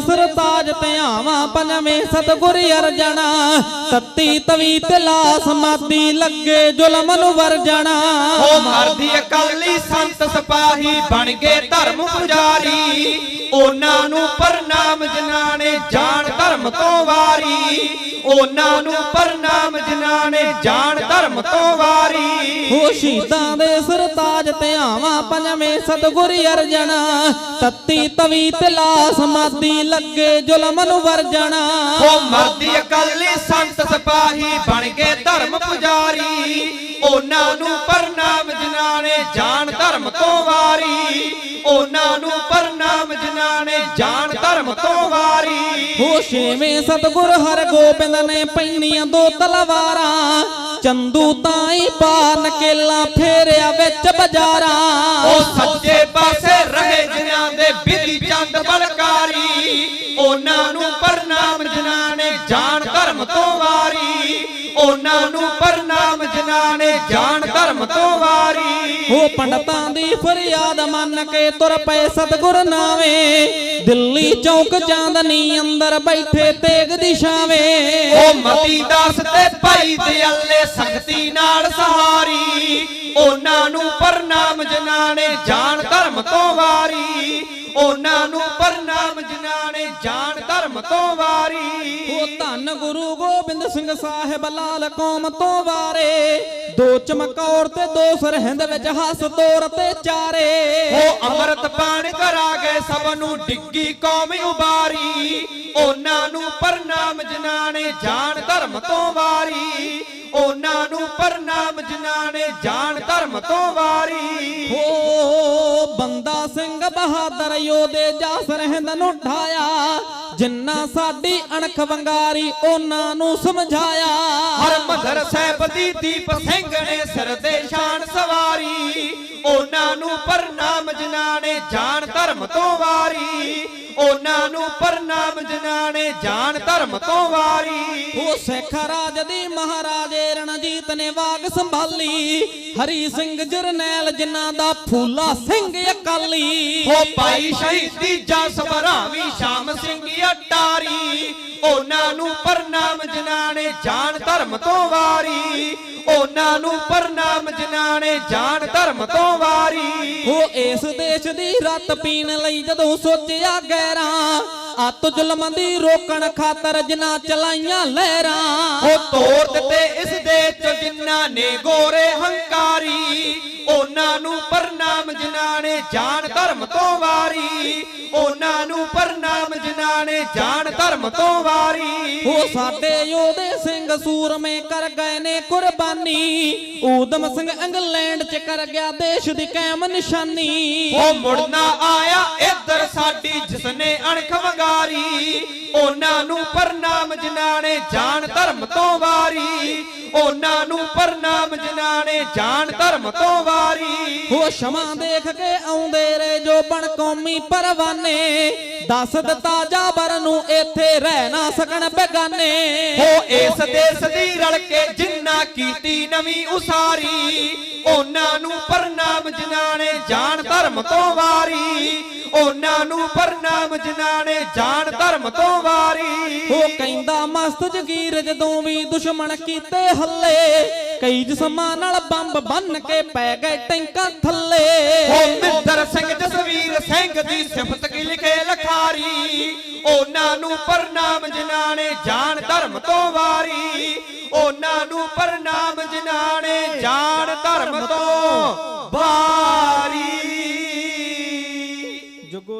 ਸਰਤਾਜ ਧਿਆਵਾਂ ਪੰਜਵੇਂ ਸਤਗੁਰ ਅਰਜਣਾ। ਤਤੀ ਤਵੀ ਤਲਾ ਸਮਾਧੀ ਲੱਗੇ ਜ਼ੁਲਮ ਨੂੰ ਵਰਜਣਾ ਉਹ ਮਰਦੀ ਅਕਾਲੀ ਸੰਤ ਸਿਪਾਹੀ ਬਣ ਗਏ ਧਰਮ ਪੁਜਾਰੀ। ਉਹਨਾਂ ਨੂੰ ਪ੍ਰਣਾਮ ਜਿਨ੍ਹਾਂ ਨੇ ਜਾਣ ਧਰਮ ਤੋਂ ਵਾਰੀ। ਉਹਨਾਂ ਨੂੰ ਪ੍ਰਣਾਮ ਜਿਨ੍ਹਾਂ ਨੇ ਜਾਣ ਧਰਮ ਤੋਂ ਵਾਰੀ। ਹੋ ਸ਼ਹੀਦਾਂ ਦੇ ਸਰਤਾਜ ਧਿਆਵਾਂ ਪੰਜਵੇਂ ਸਤਗੁਰ ਅਰਜਣਾ ਤਤੀ ਤਵੀ ਤਲਾ ਸਮਾਧੀ ਲੱਗੇ ਜ਼ੁਲਮ ਨੂੰ ਵਰਜਣਾ ਉਹ ਮਰਦੀ ਅਕਾਲੀ ਸੰਤ ਸਿਪਾਹੀ ਬਣ ਗਏ ਧਰਮ ਪੁਜਾਰੀ। ਉਹਨਾਂ ਨੂੰ ਪ੍ਰਣਾਮ ਜਿਨ੍ਹਾਂ ਨੇ ਜਾਣ ਧਰਮ ਤੋਂ ਵਾਰੀ। ਉਹਨਾਂ ਨੂੰ ਪ੍ਰਣਾਮ ਜਿਨ੍ਹਾਂ ਨੇ ਜਾਣ ਧਰਮ ਤੋਂ ਵਾਰੀ। ਹੋ ਛੇਵੇਂ ਸਤਗੁਰ ਹਰਗੋਬਿੰਦ ਨੇ ਪੈਣੀਆਂ ਦੋ ਤਲਵਾਰਾਂ। ਚੰਦੂ ਤਾਈ ਪਾ ਨਕੇਲਾ ਫੇਰਿਆ ਵਿੱਚ ਬਾਜ਼ਾਰਾਂ। ਉਹ ਸੱਜੇ ਪਾਸੇ ਰਹੇ ਜਿਨ੍ਹਾਂ ਦੇ ਬਿਧੀ ਚੰਦ ਬਲਕਾਰੀ। ਉਹਨਾਂ ਨੂੰ ਪ੍ਰਣਾਮ ਜਿਨ੍ਹਾਂ ਨੇ ਜਾਣ ਧਰਮ ਤੋਂ ਵਾਰੀ। ਉਹਨਾਂ ਨੂੰ ਪ੍ਰਣਾਮ ਜਿਨ੍ਹਾਂ ਨੇ ਜਾਣ ਧਰਮ ਤੋਂ ਵਾਰੀ। ਹੋ ਪੰਡਤਾਂ ਦੀ ਫਰਿਆਦ ਮੰਨ ਕੇ ਤੁਰ ਪਏ ਸਤਗੁਰ ਨਾਵੇਂ। ਦਿੱਲੀ ਚੌਕ ਚਾਂਦਨੀ ਅੰਦਰ ਬੈਠੇ ਤੇਗ ਦੀ ਛਾਵੇਂ। ਉਹ ਮਤੀ ਦਾਸ ਤੇ ਭਾਈ ਦਿਆਲੇ ਸ਼ਕਤੀ ਨਾਲ ਸਹਾਰੀ ਉਹਨਾਂ ਨੂੰ ਪ੍ਰਣਾਮ ਜਿਨ੍ਹਾਂ ਨੇ ਜਾਣ ਧਰਮ ਤੋਂ ਵਾਰੀ। ਉਹਨਾਂ ਨੂੰ ਪ੍ਰਣਾਮ ਜਿਨ੍ਹਾਂ ਨੇ ਜਾਣ ਧਰਮ ਤੋਂ ਵਾਰੀ। ਉਹ ਧੰਨ ਗੁਰੂ ਗੋਬਿੰਦ ਸਿੰਘ ਸਾਹਿਬ ਲਾਲ ਕੌਮ ਤੋਂ ਵਾਰੇ। ਦੋ ਚਮਕੌਰ ਤੇ ਦੋ ਸਰਹਿੰਦ ਵਿੱਚ ਹੱਸ ਤੋਰ ਤੇ ਚਾਰੇ। ਉਹ ਅੰਮ੍ਰਿਤ ਪਾਣ ਕਰਾ ਗਏ ਸਭ ਨੂੰ ਡਿੱਗੀ ਕੌਮ ਉਬਾਰੀ। ਉਹਨਾਂ ਨੂੰ ਪ੍ਰਣਾਮ ਜਿਨ੍ਹਾਂ ਨੇ ਜਾਣ ਧਰਮ ਤੋਂ ਵਾਰੀ। ਉਹਨਾਂ ਨੂੰ ਪ੍ਰਣਾਮ ਜਿਨ੍ਹਾਂ ਨੇ ਜਾਣ ਧਰਮ ਤੋਂ ਵਾਰੀ। ਹੋ ਬੰਦਾ ਸਿੰਘ ਬਹਾਦਰ ਯੋਧੇ ਜਾ ਸਰਹਿੰਦ ਨੂੰ ਢਾਇਆ ਜਿੰਨਾ ਸਾਡੀ ਅਣਖ ਵੰਗਾਰੀ ਉਹਨਾਂ ਨੂੰ ਸਮਝਾਇਆ। ਹਰਮੰਦਰ ਸਾਹਿਬ ਦੀ ਦੀਪ ਸਿੰਘ ਨੇ ਸਿਰ ਤੇ ਸ਼ਾਨ ਸਵਾਰੀ। ਉਹਨਾਂ ਨੂੰ ਪ੍ਰਣਾਮ ਜਿਨ੍ਹਾਂ ਨੇ ਜਾਣ ਧਰਮ ਤੋਂ ਵਾਰੀ। ਉਹਨਾਂ ਨੂੰ ਪ੍ਰਣਾਮ ਜਿਨ੍ਹਾਂ ਨੇ ਜਾਣ ਧਰਮ ਤੋਂ ਵਾਰੀ। ਉਹ ਸਿੱਖ ਰਾਜ ਦੀ ਮਹਾਰਾਜੇ ਰਣਜੀਤ ਨੇ ਬਾਗ ਸੰਭਾਲੀ। ਹਰੀ ਸਿੰਘ ਜਰਨੈਲ ਜਿਨ੍ਹਾਂ ਦਾ ਫੂਲਾ ਸਿੰਘ ਅਕਾਲੀ। ਉਹ ਭਾਈ ਸ਼ਹੀਦੀ ਜਸ ਭਰਾਵੀ ਸ਼ਾਮ ਸਿੰਘ ਅਟਾਰੀ। ਉਹਨਾਂ ਨੂੰ ਪ੍ਰਣਾਮ ਜਿਨ੍ਹਾਂ ਨੇ ਜਾਣ ਧਰਮ ਤੋਂ ਵਾਰੀ। ਉਹਨਾਂ ਨੂੰ ਪ੍ਰਣਾਮ ਜਿਨ੍ਹਾਂ ਨੇ ਜਾਣ ਧਰਮ ਤੋਂ ਵਾਰੀ। ਉਹ ਇਸ ਦੇਸ਼ ਦੀ ਰੱਤ ਪੀਣ ਲਈ ਜਦੋਂ ਸੋਚਿਆ ਗੈਰਾਂ ਅੱਤ ਜ਼ੁਲਮ ਦੀ ਰੋਕਣ ਖਾਤਰ ਜਿਨ੍ਹਾਂ ਚਲਾਈਆਂ ਲਹਿਰਾਂ। ਉਹ ਤੋੜ ਦਿੱਤੇ ਇਸ ਦੇ ਚ ਜਿਨ੍ਹਾਂ ਨੇ ਗੋਰੇ ਹੰਕਾਰੀ। ਉਹਨਾਂ ਨੂੰ ਪ੍ਰਣਾਮ ਜਿਨ੍ਹਾਂ ਨੇ ਜਾਣ ਧਰਮ ਤੋਂ ਵਾਰੀ। ਉਹਨਾਂ ਨੂੰ ਪ੍ਰਣਾਮ ਜਿਨ੍ਹਾਂ ਨੇ ਜਾਣ ਧਰਮ ਤੋਂ ਵਾਰੀ। ਉਹ ਸਾਡੇ ਯੋਧੇ ਸਿੰਘ ਸੂਰਮੇ ਕਰ ਗਏ ਨੇ ਕੁਰਬਾਨੀ। ਊਦਮ ਸਿੰਘ ਇੰਗਲੈਂਡ ਚ ਕਰ ਗਿਆ ਦੇਸ਼ ਦੀ ਕਾਇਮ ਨਿਸ਼ਾਨੀ। ਉਹ ਮੁੜਨਾ ਆਇਆ ਇੱਧਰ ਸਾਡੀ ਜਿਸਨੇ ਅਣਖ ਵੰਗਾਰੀ। ਉਹਨਾਂ ਨੂੰ ਪ੍ਰਣਾਮ ਜਿਨ੍ਹਾਂ ਨੇ ਜਾਣ ਧਰਮ ਤੋਂ ਵਾਰੀ। ਉਹਨਾਂ ਨੂੰ ਪ੍ਰਣਾਮ ਜਿਨ੍ਹਾਂ ਨੇ ਜਾਣ ਧਰਮ ਤੋਂ ਵਾਰੀ ਉਹ ਸ਼ਮਾ ਦੇਖ ਕੇ ਆਉਂਦੇ ਰੇ ਜੋ ਬਣ ਕੌਮੀ ਪਰਵਾਨੇ। ਦੱਸ ਦਿੱਤਾ ਜਾਬਰ ਨੂੰ ਇੱਥੇ ਰਹਿ ਨਾ ਸਕਣ ਬੇਗਾਨੇ। ਹੋ ਇਸ ਦੇਸ ਦੀ ਰਲ ਕੇ ਜਿੰਨਾ ਕੀਤੀ ਨਵੀਂ ਉਸਾਰੀ ਉਹਨਾਂ ਨੂੰ ਪ੍ਰਣਾਮ ਜਿਨ੍ਹਾਂ ਨੇ ਜਾਣ ਧਰਮ ਤੋਂ ਵਾਰੀ। ਉਹਨਾਂ ਨੂੰ ਪ੍ਰਣਾਮ ਜਿਨ੍ਹਾਂ ਨੇ ਜਾਣ ਧਰਮ ਤੋਂ ਵਾਰੀ। ਉਹ ਕਹਿੰਦਾ ਮਸਤ ਜਗੀਰ ਜਦੋਂ ਵੀ ਦੁਸ਼ਮਣ ਕੀਤੇ ਹੱਲੇ ਕਈ ਜਿਸਮਾਂ ਨਾਲ ਬੰਬ ਬੰਨ ਕੇ ਪੈ ਗਏ ਟੈਂਕਾਂ ਥੱਲੇ। ਉਹ ਮਿੰਦਰ ਸਿੰਘ, ਜਸਵੀਰ ਸਿੰਘ ਦੀ ਸਿਫਤ ਕੀ ਲਿਖੇ ਲਖਾਰੀ। ਉਹਨਾਂ ਨੂੰ ਪ੍ਰਣਾਮ ਜਿਨ੍ਹਾਂ ਨੇ ਜਾਨ ਧਰਮ ਤੋਂ ਵਾਰੀ। ਉਹਨਾਂ ਨੂੰ ਪ੍ਰਣਾਮ